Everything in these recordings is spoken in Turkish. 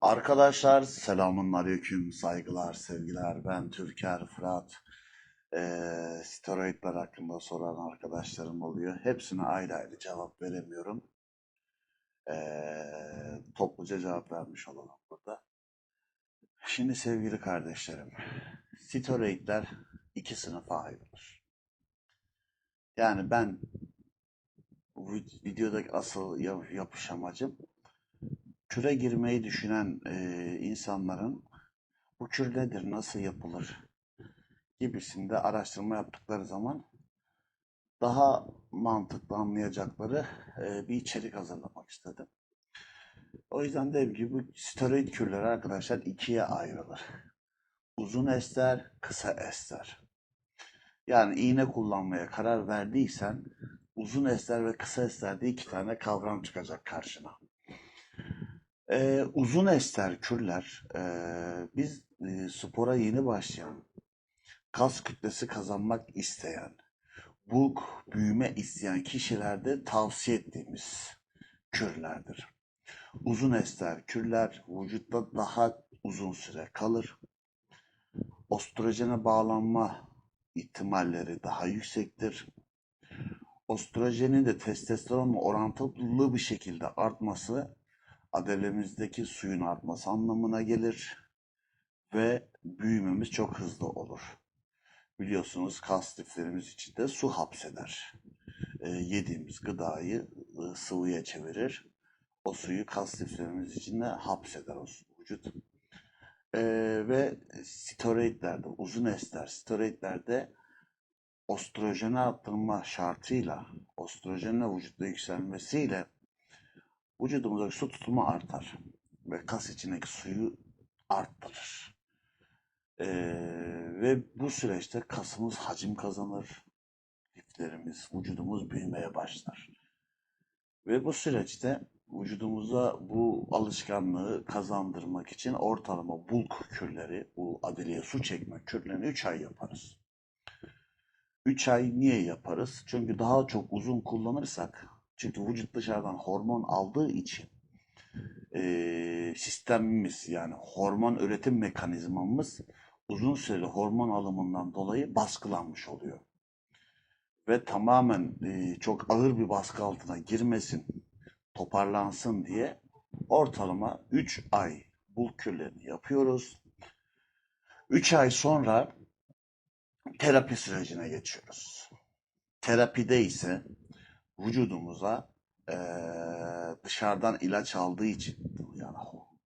Arkadaşlar selamun aleyküm, saygılar, sevgiler. Ben Türker Fırat. Ee, steroidler hakkında soran arkadaşlarım oluyor. Hepsine ayrı ayrı cevap veremiyorum. Ee, topluca cevap vermiş olalım burada. Şimdi sevgili kardeşlerim, steroidler iki sınıfa ayrılır. Yani ben videodaki asıl yap- yapış amacım küre girmeyi düşünen e, insanların bu kür nedir, nasıl yapılır gibisinde araştırma yaptıkları zaman daha mantıklı anlayacakları e, bir içerik hazırlamak istedim. O yüzden dedim ki bu steroid kürleri arkadaşlar ikiye ayrılır. Uzun ester, kısa ester. Yani iğne kullanmaya karar verdiysen uzun ester ve kısa ester diye iki tane kavram çıkacak karşına. Ee, uzun ester kürler e, biz e, spora yeni başlayan, kas kütlesi kazanmak isteyen, bulk büyüme isteyen kişilerde tavsiye ettiğimiz kürlerdir. Uzun ester kürler vücutta daha uzun süre kalır. Ostrojene bağlanma ihtimalleri daha yüksektir. Ostrojenin de testosteronla orantılı bir şekilde artması adelemizdeki suyun artması anlamına gelir ve büyümemiz çok hızlı olur. Biliyorsunuz kas liflerimiz içinde su hapseder. E, yediğimiz gıdayı e, sıvıya çevirir. O suyu kas liflerimiz içinde hapseder o su- vücut. E, ve steroidlerde, uzun ester steroidlerde ostrojeni arttırma şartıyla, ostrojenin vücutta yükselmesiyle vücudumuzdaki su tutumu artar ve kas içindeki suyu arttırır. Ee, ve bu süreçte kasımız hacim kazanır, liflerimiz, vücudumuz büyümeye başlar. Ve bu süreçte vücudumuza bu alışkanlığı kazandırmak için ortalama bulk kürleri, bu adeliye su çekme kürlerini 3 ay yaparız. 3 ay niye yaparız? Çünkü daha çok uzun kullanırsak, çünkü vücut dışarıdan hormon aldığı için eee, sistemimiz yani hormon üretim mekanizmamız uzun süreli hormon alımından dolayı baskılanmış oluyor. Ve tamamen eee, çok ağır bir baskı altına girmesin, toparlansın diye ortalama 3 ay bulk kürlerini yapıyoruz. 3 ay sonra terapi sürecine geçiyoruz. Terapide ise vücudumuza eee, dışarıdan ilaç aldığı için yani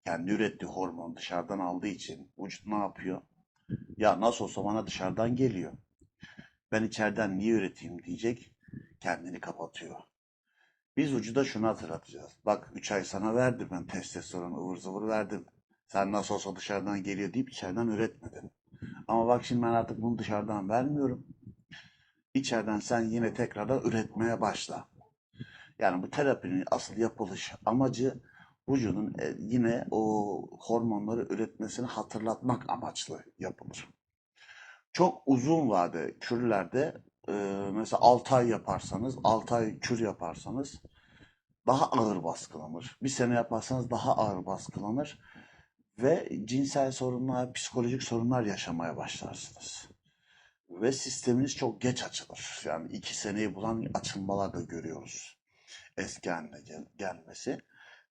kendi ürettiği hormon dışarıdan aldığı için vücut ne yapıyor? Ya nasıl olsa bana dışarıdan geliyor. Ben içeriden niye üreteyim diyecek. Kendini kapatıyor. Biz vücuda şunu hatırlatacağız. Bak 3 ay sana verdim ben testosteron ıvır zıvır verdim. Sen nasıl olsa dışarıdan geliyor deyip içeriden üretmedin. Ama bak şimdi ben artık bunu dışarıdan vermiyorum. İçeriden sen yine tekrardan üretmeye başla. Yani bu terapinin asıl yapılış amacı vücudun e, yine o hormonları üretmesini hatırlatmak amaçlı yapılır. Çok uzun vade kürlerde e, mesela 6 ay yaparsanız, 6 ay kür yaparsanız daha ağır baskılanır. Bir sene yaparsanız daha ağır baskılanır ve cinsel sorunlar, psikolojik sorunlar yaşamaya başlarsınız. Ve sisteminiz çok geç açılır. Yani iki seneyi bulan açılmalar da görüyoruz. Eski haline gel- gelmesi.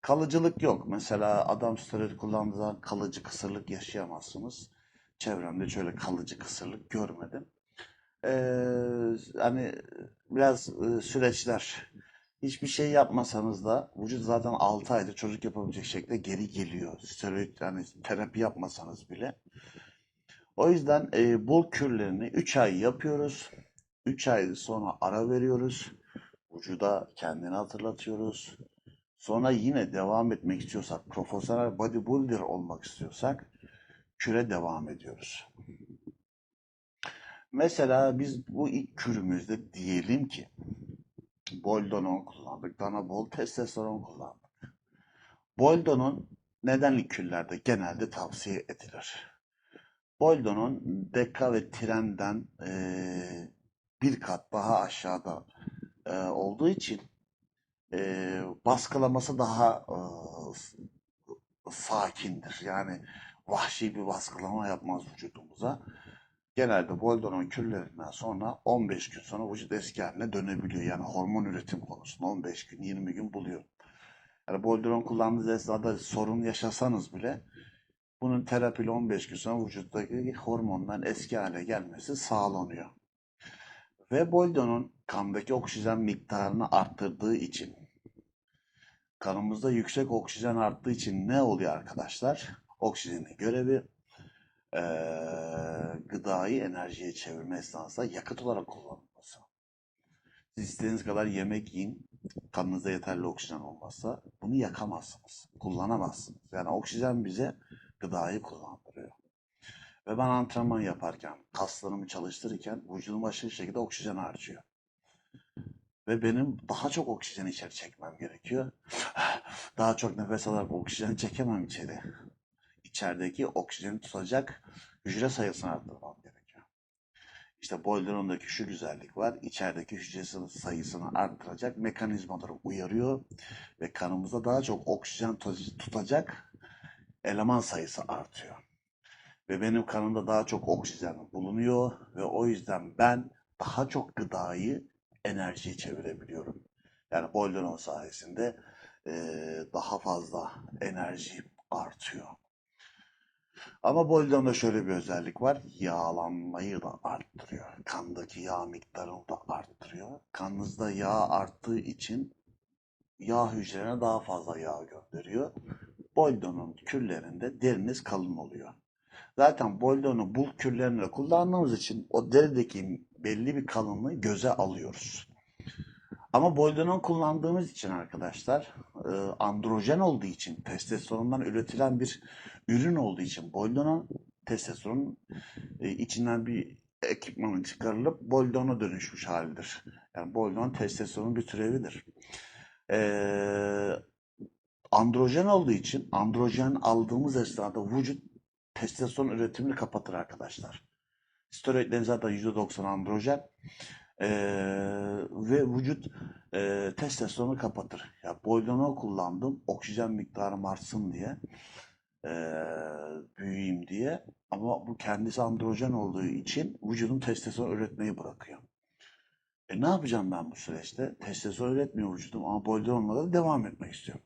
Kalıcılık yok. Mesela adam steroid kullandığı zaman kalıcı kısırlık yaşayamazsınız. Çevremde şöyle kalıcı kısırlık görmedim. Ee, hani biraz e, süreçler hiçbir şey yapmasanız da vücut zaten 6 ayda çocuk yapabilecek şekilde geri geliyor. Steroid yani terapi yapmasanız bile. O yüzden e, bol kürlerini 3 ay yapıyoruz. 3 ay sonra ara veriyoruz. Vücuda kendini hatırlatıyoruz. Sonra yine devam etmek istiyorsak, profesyonel bodybuilder olmak istiyorsak küre devam ediyoruz. Mesela biz bu ilk kürümüzde diyelim ki Boldonon kullandık, Danabol, testosteron kullandık. Boldonon neden ilk küllerde genelde tavsiye edilir? Boldonon deka ve trenden eee, bir kat daha aşağıda eee, olduğu için eee, baskılaması daha eee, sakindir. Yani vahşi bir baskılama yapmaz vücudumuza. Genelde Boldonon kürlerinden sonra 15 gün sonra vücut eski haline dönebiliyor. Yani hormon üretim konusunda 15 gün 20 gün buluyor. Yani Boldonon kullandığınız esnada sorun yaşasanız bile bunun terapiyle 15 gün sonra vücuttaki hormonların eski hale gelmesi sağlanıyor. Ve Boldo'nun kandaki oksijen miktarını arttırdığı için, kanımızda yüksek oksijen arttığı için ne oluyor arkadaşlar? Oksijenin görevi eee, gıdayı enerjiye çevirme esnasında yakıt olarak kullanılması. Siz istediğiniz kadar yemek yiyin, kanınızda yeterli oksijen olmazsa bunu yakamazsınız, kullanamazsınız. Yani oksijen bize gıdayı kullandırıyor. Ve ben antrenman yaparken, kaslarımı çalıştırırken vücudum aşırı şekilde oksijen harcıyor. Ve benim daha çok oksijen içeri çekmem gerekiyor. Daha çok nefes alarak oksijen çekemem içeri. İçerideki oksijeni tutacak hücre sayısını arttırmam gerekiyor. İşte Boyleron'daki şu güzellik var. İçerideki hücre sayısını arttıracak mekanizmaları uyarıyor ve kanımızda daha çok oksijen tut- tutacak eleman sayısı artıyor. Ve benim kanımda daha çok oksijen bulunuyor ve o yüzden ben daha çok gıdayı enerjiye çevirebiliyorum. Yani Bolderon sayesinde eee, daha fazla enerji artıyor. Ama Bolderon'da şöyle bir özellik var. Yağlanmayı da arttırıyor. Kandaki yağ miktarını da arttırıyor. Kanınızda yağ arttığı için yağ hücrelerine daha fazla yağ gönderiyor. Boldon'un kürlerinde deriniz kalın oluyor. Zaten Boldon'u bul kürlerinde kullandığımız için o derideki belli bir kalınlığı göze alıyoruz. Ama Boldon'u kullandığımız için arkadaşlar e, androjen olduğu için testosterondan üretilen bir ürün olduğu için Boldon'un testosteronun e, içinden bir ekipmanın çıkarılıp Boldon'a dönüşmüş halidir. Yani Boldon testosteronun bir türevidir. Ee, androjen olduğu için androjen aldığımız esnada vücut testosteron üretimini kapatır arkadaşlar. Steroidlerin zaten %90 androjen Ee, ve vücut e, testosteronu kapatır. Ya Boydon'u kullandım oksijen miktarım artsın diye ee, büyüyeyim diye ama bu kendisi androjen olduğu için vücudun testosteron üretmeyi bırakıyor. E ne yapacağım ben bu süreçte? Testosteron üretmiyor vücudum ama Boldon'la da devam etmek istiyorum.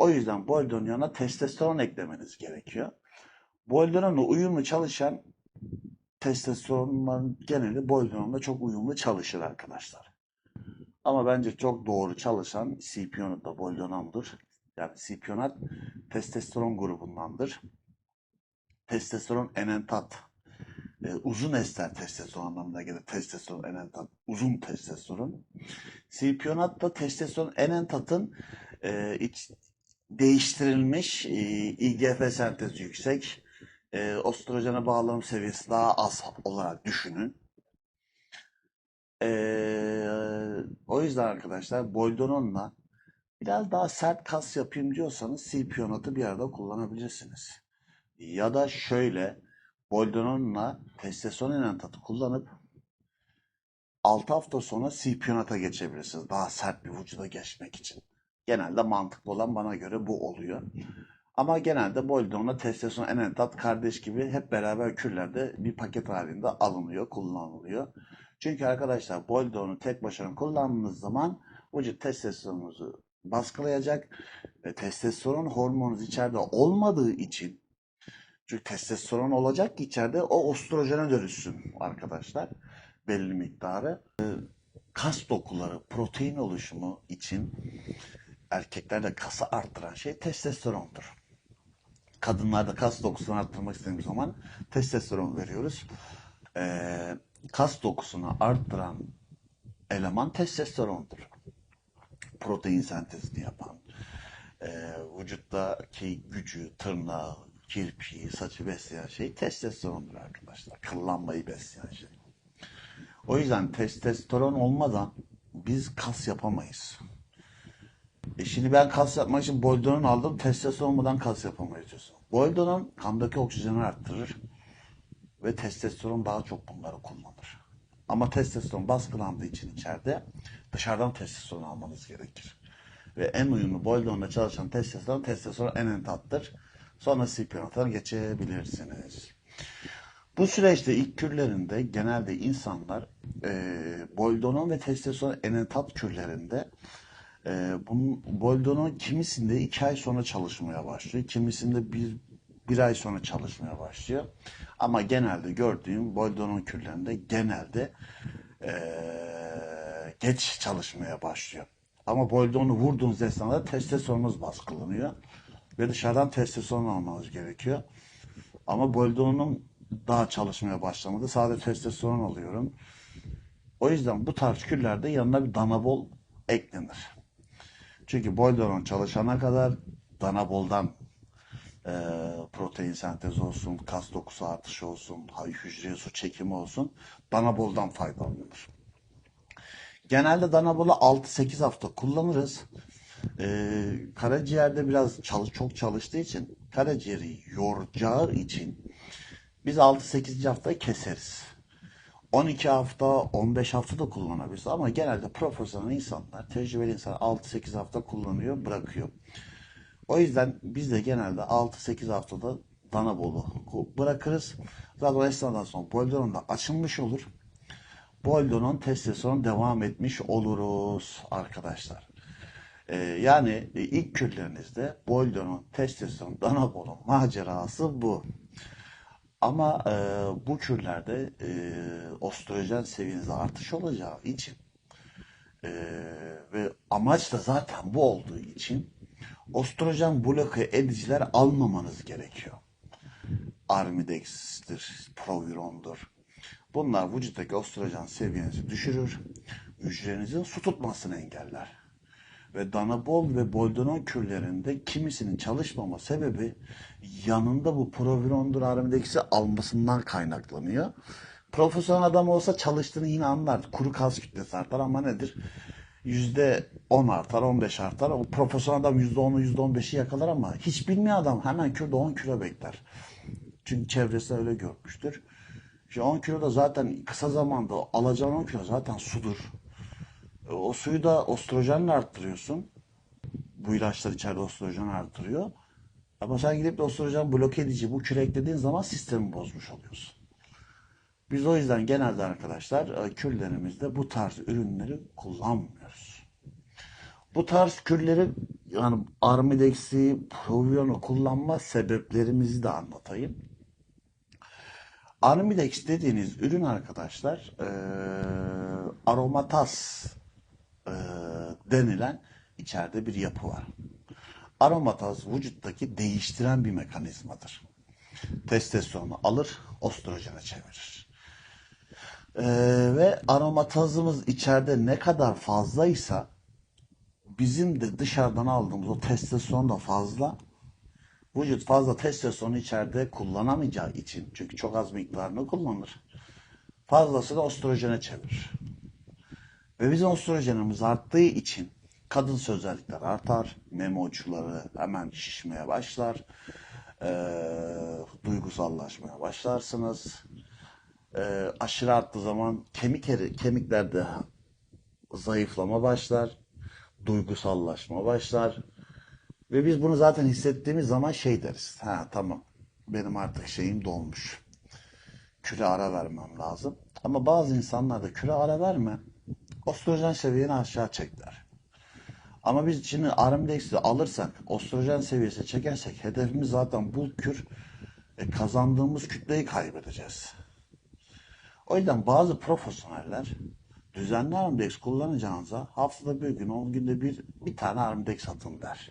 O yüzden Boldon yanına testosteron eklemeniz gerekiyor. Boldon'la uyumlu çalışan testosteronların geneli Boldon'la çok uyumlu çalışır arkadaşlar. Ama bence çok doğru çalışan Scipionat da Boldonan'dır. Yani Scipionat testosteron grubundandır. Testosteron enantat e, uzun ester testosteron anlamına gelir. Testosteron enantat uzun testosteron. Scipionat da testosteron enantatın e, iç, değiştirilmiş e, IGF sentezi yüksek e, ostrojene bağlanım seviyesi daha az olarak düşünün. E, o yüzden arkadaşlar Boldonon'la biraz daha sert kas yapayım diyorsanız Scipionat'ı bir arada kullanabilirsiniz. Ya da şöyle Boldonon'la testosteron enantatı kullanıp 6 hafta sonra Scipionat'a geçebilirsiniz. Daha sert bir vücuda geçmek için. Genelde mantıklı olan bana göre bu oluyor. Ama genelde Boldon'la testosteron enantat kardeş gibi hep beraber kürlerde bir paket halinde alınıyor, kullanılıyor. Çünkü arkadaşlar Boldon'u tek başına kullandığınız zaman vücut testosteronunuzu baskılayacak ve testosteron hormonunuz içeride olmadığı için çünkü testosteron olacak ki içeride o ostrojene dönüşsün arkadaşlar belli miktarı. Ee, Kas dokuları, protein oluşumu için erkeklerde kası arttıran şey testosterondur. Kadınlarda kas dokusunu arttırmak istediğimiz zaman testosteron veriyoruz. Ee, kas dokusunu arttıran eleman testosterondur. Protein sentezini yapan, e, vücuttaki gücü, tırnağı, kirpiği, saçı besleyen şey testosterondur arkadaşlar. Kıllanmayı besleyen şey. O yüzden testosteron olmadan biz kas yapamayız. E şimdi ben kas yapmak için Boldonon aldım. Testosteron olmadan kas diyorsun. Boldonon kandaki oksijeni arttırır. Ve testosteron daha çok bunları kullanır. Ama testosteron baskılandığı için içeride dışarıdan testosteron almanız gerekir. ve en uyumlu boydonla çalışan testosteron testosteron en entattır. Sonra spinatör geçebilirsiniz. Bu süreçte ilk kürlerinde genelde insanlar e, boldonon ve testosteron enantat kürlerinde e, bunun boldonon kimisinde iki ay sonra çalışmaya başlıyor. Kimisinde bir, bir ay sonra çalışmaya başlıyor. Ama genelde gördüğüm boldonon kürlerinde genelde e, geç çalışmaya başlıyor. Ama boldonu vurduğunuz esnada testosteronunuz baskılanıyor. Ve dışarıdan testosteron almanız gerekiyor. Ama boldonum daha çalışmaya başlamadı. Sadece testosteron alıyorum. O yüzden bu tarz küllerde yanına bir danabol eklenir. Çünkü boldon çalışana kadar danaboldan e, protein sentezi olsun, kas dokusu artışı olsun, hücreye su çekimi olsun, danaboldan faydalanılır. Genelde danabolu 6-8 hafta kullanırız. Ee, karaciğerde biraz çalış, çok çalıştığı için karaciğeri yoracağı için biz 6-8. haftayı keseriz. 12 hafta, 15 hafta da kullanabiliriz ama genelde profesyonel insanlar, tecrübeli insanlar 6-8 hafta kullanıyor, bırakıyor. O yüzden biz de genelde 6-8 haftada dana bolu bırakırız. Zaten esnadan sonra boldonon da açılmış olur. Boldonon testosteron devam etmiş oluruz arkadaşlar. Ee, yani ilk küllerinizde boldonon, testosteron, dana bolu macerası bu. Ama e, bu kürlerde e, ostrojen seviyenizde artış olacağı için e, ve amaç da zaten bu olduğu için ostrojen bloke ediciler almamanız gerekiyor. Armidex'tir, Proviron'dur. Bunlar vücuttaki ostrojen seviyenizi düşürür, hücrenizin su tutmasını engeller. Ve danabol ve boldonon kürlerinde kimisinin çalışmama sebebi yanında bu provirondur aramideksi almasından kaynaklanıyor. Profesyonel adam olsa çalıştığını yine anlar. Kuru kas kütlesi artar ama nedir? Yüzde 10 artar, 15 artar. O profesyonel adam yüzde 10'u, yüzde 15'i yakalar ama hiç bilmeyen adam hemen kürde 10 kilo bekler. Çünkü çevresi öyle görmüştür. İşte 10 kilo da zaten kısa zamanda alacağın 10 kilo zaten sudur. O suyu da ostrojenle arttırıyorsun. Bu ilaçlar içeride ostrojen arttırıyor. Ama sen gidip de ostrojen bloke edici bu küre eklediğin zaman sistemi bozmuş oluyorsun. Biz o yüzden genelde arkadaşlar e, küllerimizde bu tarz ürünleri kullanmıyoruz. Bu tarz külleri yani Armidex'i, Provion'u kullanma sebeplerimizi de anlatayım. Armidex dediğiniz ürün arkadaşlar e, aromataz e, denilen içeride bir yapı var. Aromataz vücuttaki değiştiren bir mekanizmadır. Testosteronu alır, ostrojene çevirir. E, ve aromatazımız içeride ne kadar fazlaysa bizim de dışarıdan aldığımız o testosteron da fazla. Vücut fazla testosteronu içeride kullanamayacağı için çünkü çok az miktarını kullanır. Fazlasını ostrojene çevirir. Ve bizim ostrojenimiz arttığı için kadın özellikler artar. Meme uçları hemen şişmeye başlar. Ee, duygusallaşmaya başlarsınız. Ee, aşırı arttığı zaman kemik eri, kemiklerde zayıflama başlar. Duygusallaşma başlar. Ve biz bunu zaten hissettiğimiz zaman şey deriz. Ha tamam benim artık şeyim dolmuş. Küre ara vermem lazım. Ama bazı insanlar da küre ara verme. Ostrojen seviyeni aşağı çekler. Ama biz şimdi Armidex'i alırsak, ostrojen seviyesi çekersek hedefimiz zaten bu kür e, kazandığımız kütleyi kaybedeceğiz. O yüzden bazı profesyoneller düzenli Armidex kullanacağınıza haftada bir gün, on günde bir bir tane Armidex atın der.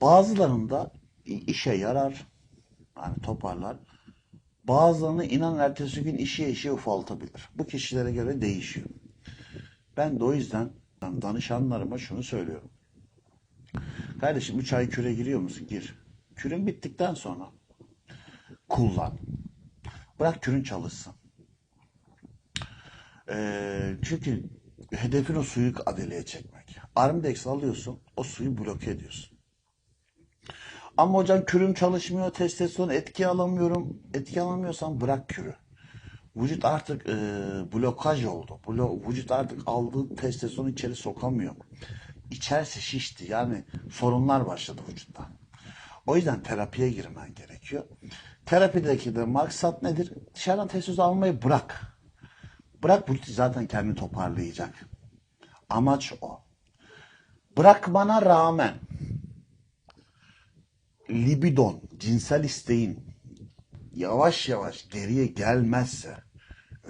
Bazılarında işe yarar, yani toparlar. Bazılarını inan ertesi gün işe işe ufaltabilir. Bu kişilere göre değişiyor. Ben de o yüzden danışanlarıma şunu söylüyorum. Kardeşim 3 ay küre giriyor musun? Gir. Kürün bittikten sonra kullan. Bırak kürün çalışsın. Ee, çünkü hedefin o suyu adeleye çekmek. Armidex alıyorsun, o suyu bloke ediyorsun. Ama hocam kürüm çalışmıyor, testosteron etki alamıyorum. Etki alamıyorsan bırak kürü. Vücut artık e, blokaj oldu. Blo vücut artık aldığı testosteronu içeri sokamıyor. içerisi şişti. Yani sorunlar başladı vücutta. O yüzden terapiye girmen gerekiyor. Terapideki de maksat nedir? Dışarıdan testosteron almayı bırak. Bırak vücut zaten kendini toparlayacak. Amaç o. Bırakmana rağmen libidon, cinsel isteğin yavaş yavaş geriye gelmezse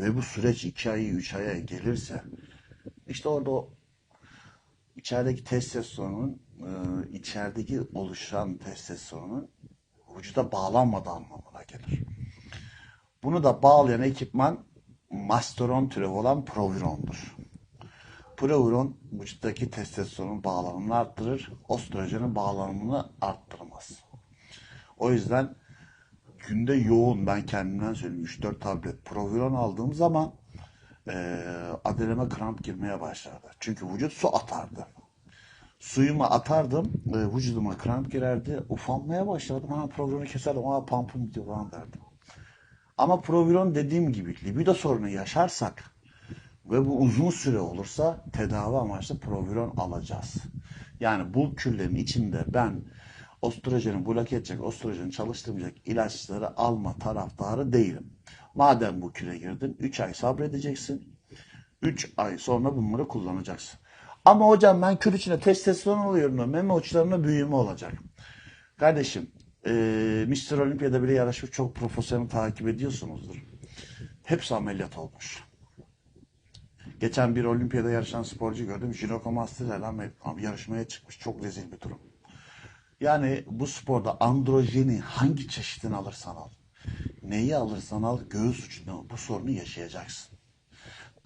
ve bu süreç iki ayı, üç aya gelirse işte orada o içerideki testosteronun e, içerideki oluşan testosteronun vücuda bağlanmadığı anlamına gelir. Bunu da bağlayan ekipman masteron türevi olan provirondur. Proviron vücuttaki testosteron bağlanımını arttırır, östrojenin bağlanımını arttırmaz. O yüzden günde yoğun ben kendimden söyleyeyim 3-4 tablet proviron aldığım zaman e, adeleme kramp girmeye başlardı. Çünkü vücut su atardı. Suyumu atardım, e, vücuduma kramp girerdi, ufanmaya başladım. Ha provironu keserdim, ha pampum gidiyor falan derdim. Ama proviron dediğim gibi libido sorunu yaşarsak ve bu uzun süre olursa tedavi amaçlı proviron alacağız. Yani bu küllerin içinde ben ostrojeni bloke edecek, ostrojeni çalıştırmayacak ilaçları alma taraftarı değilim. Madem bu küle girdin 3 ay sabredeceksin. 3 ay sonra bunları kullanacaksın. Ama hocam ben kül içinde testosteron alıyorum meme uçlarına büyüme olacak. Kardeşim eee Mr. Olympia'da bile yarışmış çok profesyonel takip ediyorsunuzdur. Hepsi ameliyat olmuş. Geçen bir olimpiyada yarışan sporcu gördüm. Jinekomastıyla yarışmaya çıkmış. Çok rezil bir durum. Yani bu sporda androjeni hangi çeşidini alırsan al. Neyi alırsan al göğüs ucunda bu sorunu yaşayacaksın.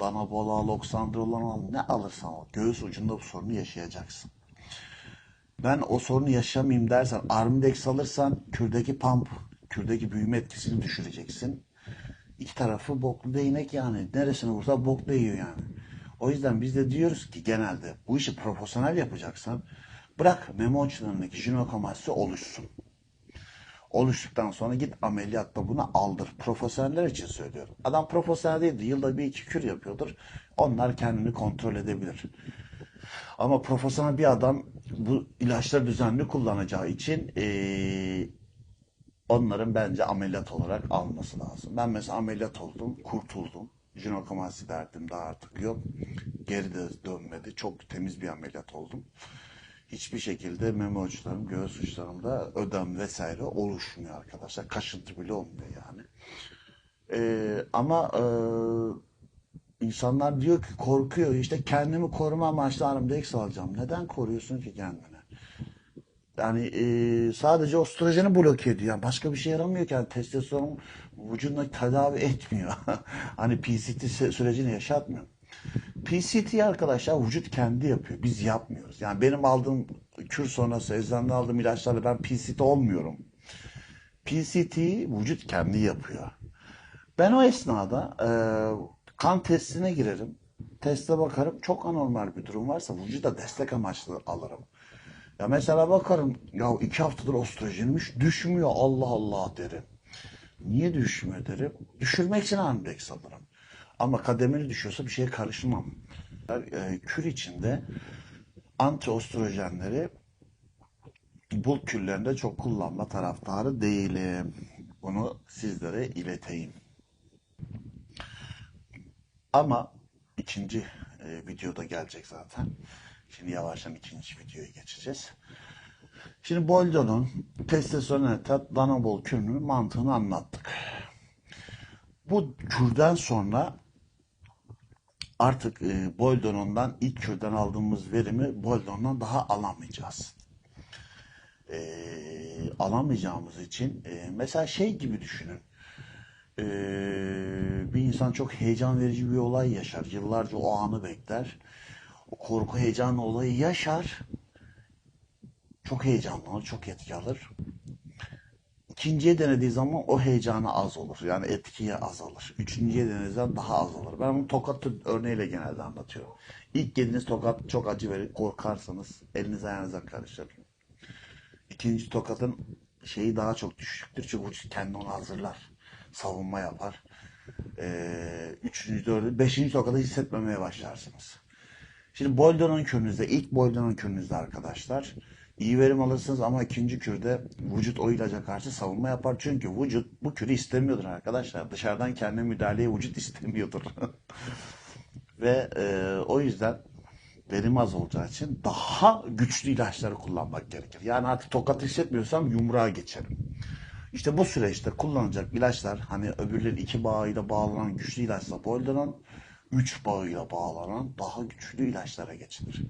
Dana balığı, loksandrolon al ne alırsan al göğüs ucunda bu sorunu yaşayacaksın. Ben o sorunu yaşamayayım dersen Armidex alırsan kürdeki pump, kürdeki büyüme etkisini düşüreceksin. İki tarafı boklu değnek yani. Neresine vursa bok değiyor yani. O yüzden biz de diyoruz ki genelde bu işi profesyonel yapacaksan bırak meme uçlarındaki jinekomasti oluşsun. Oluştuktan sonra git ameliyatta bunu aldır. Profesyoneller için söylüyorum. Adam profesyonel değildi. Yılda bir iki kür yapıyordur. Onlar kendini kontrol edebilir. Ama profesyonel bir adam bu ilaçları düzenli kullanacağı için eee, onların bence ameliyat olarak alması lazım. Ben mesela ameliyat oldum, kurtuldum. Jinekomasti derdim daha artık yok. Geri de dönmedi. Çok temiz bir ameliyat oldum. Hiçbir şekilde meme uçlarım, göğüs uçlarımda ödem vesaire oluşmuyor arkadaşlar. Kaşıntı bile olmuyor yani. Ee, ama e, insanlar diyor ki korkuyor. İşte kendimi koruma amaçlı Armdex alacağım. Neden koruyorsun ki kendini? Yani e, sadece ostrojeni bloke ediyor. Yani başka bir şey yaramıyor ki. Yani testosteron vücuduna tedavi etmiyor. hani PCT sü- sürecini yaşatmıyor. PCT arkadaşlar vücut kendi yapıyor. Biz yapmıyoruz. Yani benim aldığım kür sonrası eczanede aldığım ilaçlarla ben PCT olmuyorum. PCT vücut kendi yapıyor. Ben o esnada e, kan testine girerim. Teste bakarım. Çok anormal bir durum varsa vücuda destek amaçlı alırım. Ya mesela bakarım ya iki haftadır ostrojenmiş düşmüyor Allah Allah derim. Niye düşmüyor derim. Düşürmek için Armdex alırım. Ama kademeli düşüyorsa bir şeye karışmam. E, kür içinde antiostrojenleri bul küllerinde çok kullanma taraftarı değilim. Bunu sizlere ileteyim. Ama ikinci e, videoda gelecek zaten. Şimdi yavaştan ikinci videoya geçeceğiz. Şimdi Boldo'nun testosteron etat danabol kürünün mantığını anlattık. Bu kürden sonra artık e, Boldon'dan ilk kürden aldığımız verimi Boldon'dan daha alamayacağız. E, alamayacağımız için e, mesela şey gibi düşünün. E, bir insan çok heyecan verici bir olay yaşar. Yıllarca o anı bekler. O korku heyecan olayı yaşar. Çok heyecanlanır, çok etki alır. İkinciye denediği zaman o heyecanı az olur. Yani etkiye azalır. Üçüncüye denediği zaman daha az olur. Ben bunu tokat örneğiyle genelde anlatıyorum. İlk yediğiniz tokat çok acı verir. Korkarsanız eliniz ayağınıza karışır. İkinci tokatın şeyi daha çok düşüktür. Çünkü kendi onu hazırlar. Savunma yapar. Ee, üçüncü, dördüncü, beşinci tokada hissetmemeye başlarsınız. Şimdi boylanan kürünüzde, ilk boylanan kürünüzde arkadaşlar iyi verim alırsınız ama ikinci kürde vücut o ilaca karşı savunma yapar. Çünkü vücut bu kürü istemiyordur arkadaşlar. Dışarıdan kendi müdahaleye vücut istemiyordur. Ve e, o yüzden verim az olacağı için daha güçlü ilaçları kullanmak gerekir. Yani artık tokat hissetmiyorsam yumruğa geçerim. İşte bu süreçte kullanacak ilaçlar hani öbürleri iki bağıyla bağlanan güçlü ilaçla boylanan, üç bağıyla bağlanan daha güçlü ilaçlara geçilir.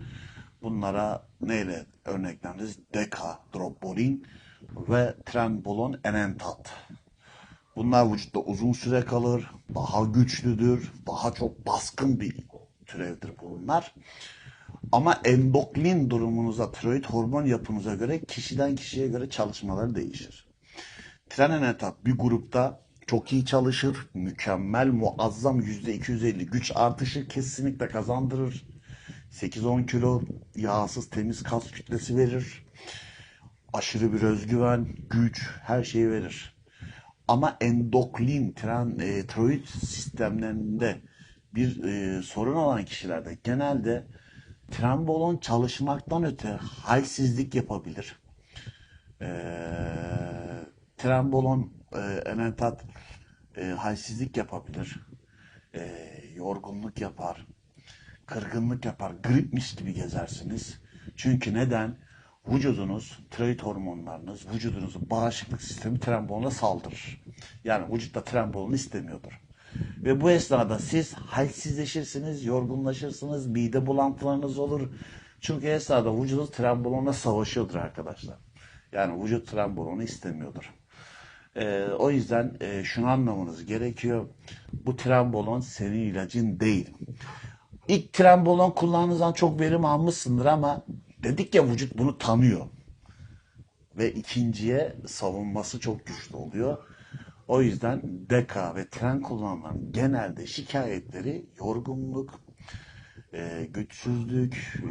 Bunlara neyle örnekleniriz? Deka, drobolin ve trenbolon enentat. Bunlar vücutta uzun süre kalır, daha güçlüdür, daha çok baskın bir türevdir bunlar. Ama endokrin durumunuza, tiroid hormon yapınıza göre kişiden kişiye göre çalışmaları değişir. Trenenetat bir grupta çok iyi çalışır, mükemmel, muazzam %250 güç artışı kesinlikle kazandırır. 8-10 kilo yağsız temiz kas kütlesi verir. Aşırı bir özgüven, güç, her şeyi verir. Ama endokrin, tren, e, tiroid sistemlerinde bir e, sorun olan kişilerde genelde trenbolon çalışmaktan öte halsizlik yapabilir. E, trenbolon, e, enentat e, halsizlik yapabilir. E, yorgunluk yapar. Kırgınlık yapar. Gripmiş gibi gezersiniz. Çünkü neden? Vücudunuz, tiroid hormonlarınız, vücudunuzun bağışıklık sistemi trenbolona saldırır. Yani vücutta trenbolonu istemiyordur. Ve bu esnada siz halsizleşirsiniz, yorgunlaşırsınız, mide bulantılarınız olur. Çünkü esnada vücudunuz trenbolona savaşıyordur arkadaşlar. Yani vücut trenbolonu istemiyordur. Ee, o yüzden e, şunu anlamanız gerekiyor. Bu trenbolon senin ilacın değil. İlk trenbolon kullandığınız zaman çok verim almışsındır ama dedik ya vücut bunu tanıyor. Ve ikinciye savunması çok güçlü oluyor. O yüzden deka ve tren kullanılan genelde şikayetleri yorgunluk, e, güçsüzlük, e,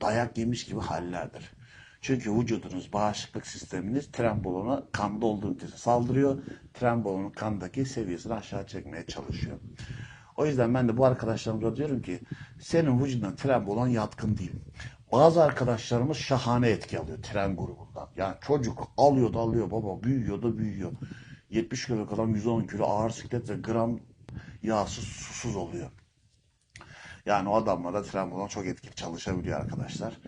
dayak yemiş gibi hallerdir. Çünkü vücudunuz, bağışıklık sisteminiz trenbolona kanda olduğu için saldırıyor. Trenbolonun kandaki seviyesini aşağı çekmeye çalışıyor. O yüzden ben de bu arkadaşlarımıza diyorum ki senin vücuduna trenbolon yatkın değil. Bazı arkadaşlarımız şahane etki alıyor tren grubundan. Yani çocuk alıyor da alıyor baba büyüyor da büyüyor. 70 kilo kadar 110 kilo ağır siklet ve gram yağsız susuz oluyor. Yani o adamlarda trenbolon çok etkili çalışabiliyor arkadaşlar.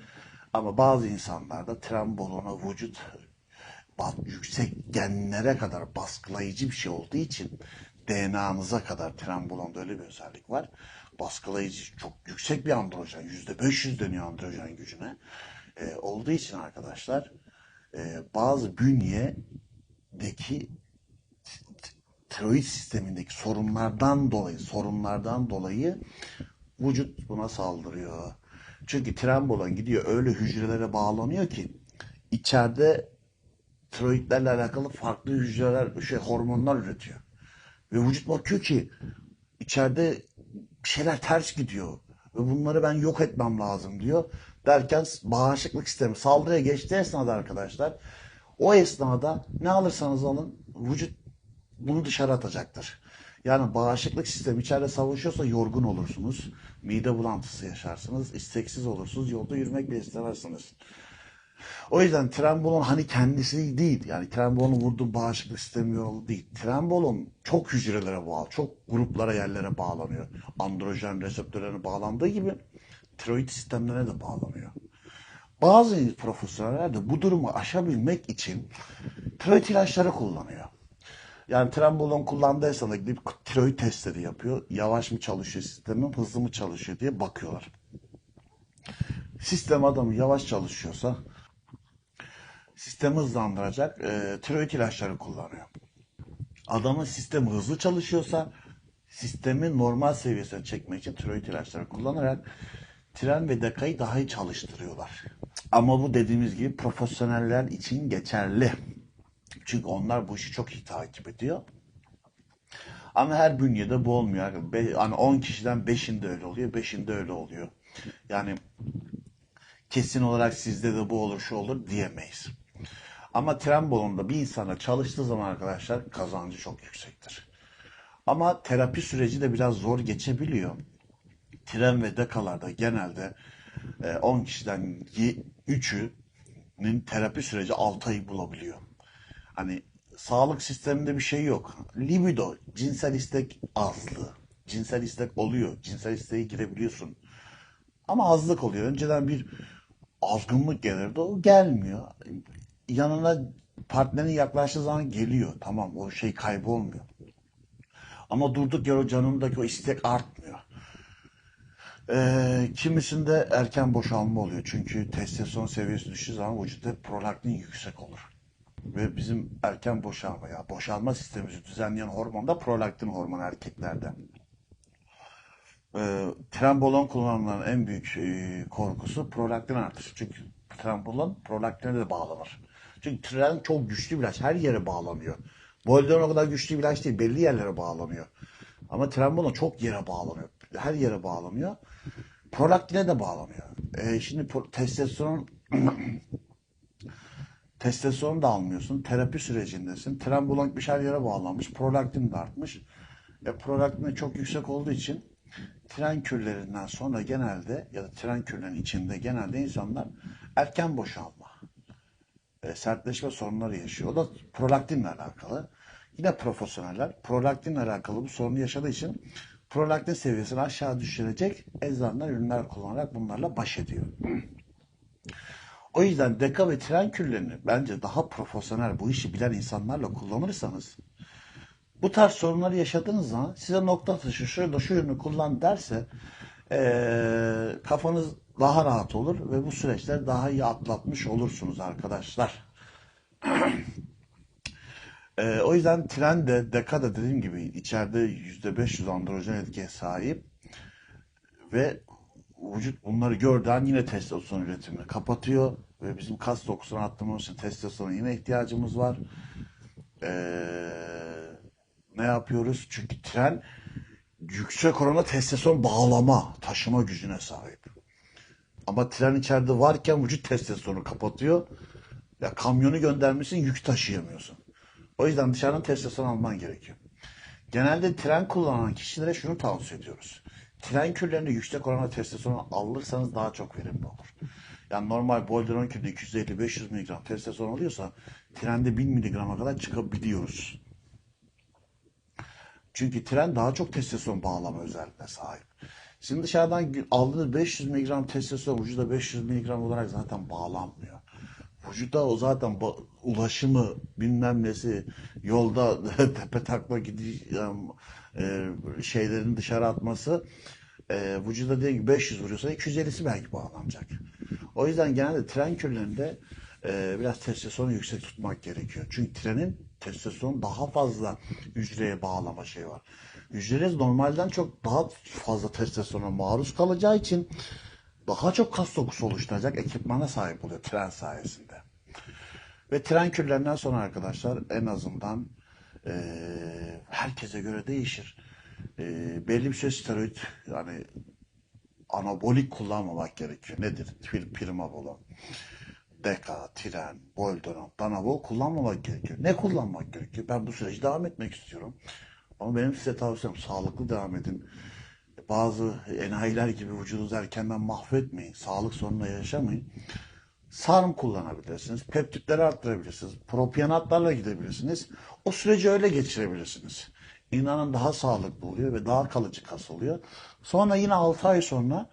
Ama bazı insanlarda trenbolona vücut yüksek genlere kadar baskılayıcı bir şey olduğu için DNA'nıza kadar trenbolonda öyle bir özellik var. Baskılayıcı çok yüksek bir androjen. %500 deniyor androjen gücüne. Ee, olduğu için arkadaşlar e, bazı bünyedeki tiroid sistemindeki sorunlardan dolayı sorunlardan dolayı vücut buna saldırıyor. Çünkü trenbolon gidiyor öyle hücrelere bağlanıyor ki içeride tiroidlerle alakalı farklı hücreler, şey hormonlar üretiyor. Ve vücut bakıyor ki içeride bir şeyler ters gidiyor. Ve bunları ben yok etmem lazım diyor. Derken bağışıklık sistemi saldırıya geçtiği esnada arkadaşlar o esnada ne alırsanız alın vücut bunu dışarı atacaktır. Yani bağışıklık sistemi içeride savaşıyorsa yorgun olursunuz. Mide bulantısı yaşarsınız. isteksiz olursunuz. Yolda yürümek bile istemezsiniz. O yüzden trenbolon hani kendisi değil. Yani trenbolonu vurdum bağışıklık sistemi yolu değil. Trenbolon çok hücrelere bağlı. Çok gruplara yerlere bağlanıyor. Androjen reseptörlerine bağlandığı gibi tiroid sistemlerine de bağlanıyor. Bazı profesörler de bu durumu aşabilmek için tiroid ilaçları kullanıyor. Yani trenbolon kullandıysa da gidip tiroid testleri yapıyor. Yavaş mı çalışıyor sistemim, hızlı mı çalışıyor diye bakıyorlar. Sistem adamı yavaş çalışıyorsa sistemi hızlandıracak e, tiroid ilaçları kullanıyor. Adamın sistemi hızlı çalışıyorsa sistemi normal seviyesine çekmek için tiroid ilaçları kullanarak tren ve dekayı daha iyi çalıştırıyorlar. Ama bu dediğimiz gibi profesyoneller için geçerli. Çünkü onlar bu işi çok iyi takip ediyor. Ama her bünyede bu olmuyor. Be, hani 10 kişiden 5'inde öyle oluyor, 5'inde öyle oluyor. Yani kesin olarak sizde de bu olur, şu olur diyemeyiz. Ama trenbolonda bir insana çalıştığı zaman arkadaşlar kazancı çok yüksektir. Ama terapi süreci de biraz zor geçebiliyor. tren ve dekalarda genelde e, 10 kişiden 3'ünün terapi süreci 6 ayı bulabiliyor. Hani sağlık sisteminde bir şey yok. Libido, cinsel istek azlığı. Cinsel istek oluyor. Cinsel isteğe girebiliyorsun. Ama azlık oluyor. Önceden bir azgınlık gelirdi. O gelmiyor. Yanına partnerin yaklaştığı zaman geliyor. Tamam o şey kaybolmuyor. Ama durduk yere o canındaki o istek artmıyor. Ee, kimisinde erken boşalma oluyor. Çünkü testosteron seviyesi düştüğü zaman vücutta prolaktin yüksek olur. Ve bizim erken boşalma ya boşalma sistemimizi düzenleyen hormon da prolaktin hormonu erkeklerde. Ee, Trenbolon kullanılan en büyük e, korkusu prolaktin artışı. Çünkü Trenbolon prolaktine de bağlanır. Çünkü tren çok güçlü bir ilaç. Her yere bağlanıyor. Bolden o kadar güçlü bir ilaç değil. Belli yerlere bağlanıyor. Ama Trenbolon çok yere bağlanıyor. Her yere bağlanıyor. Prolaktine de bağlanıyor. Ee, şimdi testosteron testosteron da almıyorsun. Terapi sürecindesin. Trenbolon bir her yere bağlanmış. Prolaktin de artmış. E, prolaktin çok yüksek olduğu için tren kürlerinden sonra genelde ya da tren kürlerinin içinde genelde insanlar erken boşalma, e, sertleşme sorunları yaşıyor. O da prolaktinle alakalı. Yine profesyoneller prolaktinle alakalı bu sorunu yaşadığı için prolaktin seviyesini aşağı düşürecek eczanlar ürünler kullanarak bunlarla baş ediyor. O yüzden deka ve tren kürlerini bence daha profesyonel bu işi bilen insanlarla kullanırsanız bu tarz sorunları yaşadığınız zaman size nokta atışı şurada şu ürünü kullan derse eee, kafanız daha rahat olur ve bu süreçleri daha iyi atlatmış olursunuz arkadaşlar. Eee, o yüzden tren de deka da dediğim gibi içeride %500 androjen etkiye sahip ve vücut bunları gördüğü an yine testosteron üretimini kapatıyor ve bizim kas dokusunu arttırmamız için testosterona yine ihtiyacımız var. Eee, ne yapıyoruz? Çünkü tren yüksek oranda testosteron bağlama, taşıma gücüne sahip. Ama tren içeride varken vücut testosteronu kapatıyor. Ya kamyonu göndermişsin yük taşıyamıyorsun. O yüzden dışarıdan testosteron alman gerekiyor. Genelde tren kullanan kişilere şunu tavsiye ediyoruz. Tren kürlerinde yüksek oranda testosteron alırsanız daha çok verimli olur. Yani normal Bolderon küründe 250-500 mg testosteron alıyorsa trende 1000 mg'a kadar çıkabiliyoruz. Çünkü tren daha çok testosteron bağlama özelliğine sahip. Şimdi dışarıdan aldığınız 500 mg testosteron vücuda 500 mg olarak zaten bağlanmıyor. Vücuda o zaten ulaşımı bilmem nesi yolda tepe takla gidiş e, şeylerin dışarı atması e, vücuda diyelim ki 500 vuruyorsa 250'si belki bağlanacak. O yüzden genelde tren kürlerinde e, biraz testosteronu yüksek tutmak gerekiyor. Çünkü trenin testosteron daha fazla hücreye bağlama şey var. Hücreler normalden çok daha fazla testosterona maruz kalacağı için daha çok kas dokusu oluşturacak ekipmana sahip oluyor tren sayesinde. Ve tren kürlerinden sonra arkadaşlar en azından eee, herkese göre değişir. Eee, belli bir şey steroid yani anabolik kullanmamak gerekiyor. Nedir? Pir, primabolon, deka, tren, boldoron, danabol kullanmamak gerekiyor. Ne kullanmak gerekiyor? Ben bu süreci devam etmek istiyorum. Ama benim size tavsiyem sağlıklı devam edin. Bazı enayiler gibi vücudunuzu erkenden mahvetmeyin. Sağlık sorunla yaşamayın. Sarım kullanabilirsiniz. Peptitleri arttırabilirsiniz. Propionatlarla gidebilirsiniz. O süreci öyle geçirebilirsiniz. İnanın daha sağlıklı oluyor ve daha kalıcı kas oluyor. Sonra yine 6 ay sonra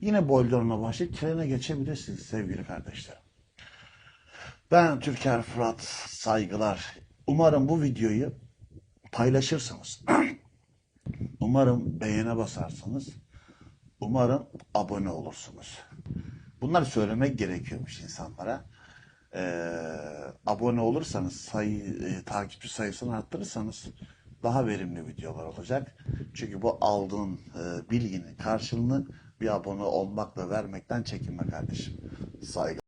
yine Boldron'a başlayıp trene geçebilirsiniz sevgili kardeşlerim. Ben Türker Fırat. Saygılar. Umarım bu videoyu paylaşırsınız. Umarım beğene basarsınız. Umarım abone olursunuz. Bunları söylemek gerekiyormuş insanlara. Ee, abone olursanız, sayı, e, takipçi sayısını arttırırsanız daha verimli videolar olacak. Çünkü bu aldığın e, bilginin karşılığını bir abone olmakla vermekten çekinme kardeşim. Saygı.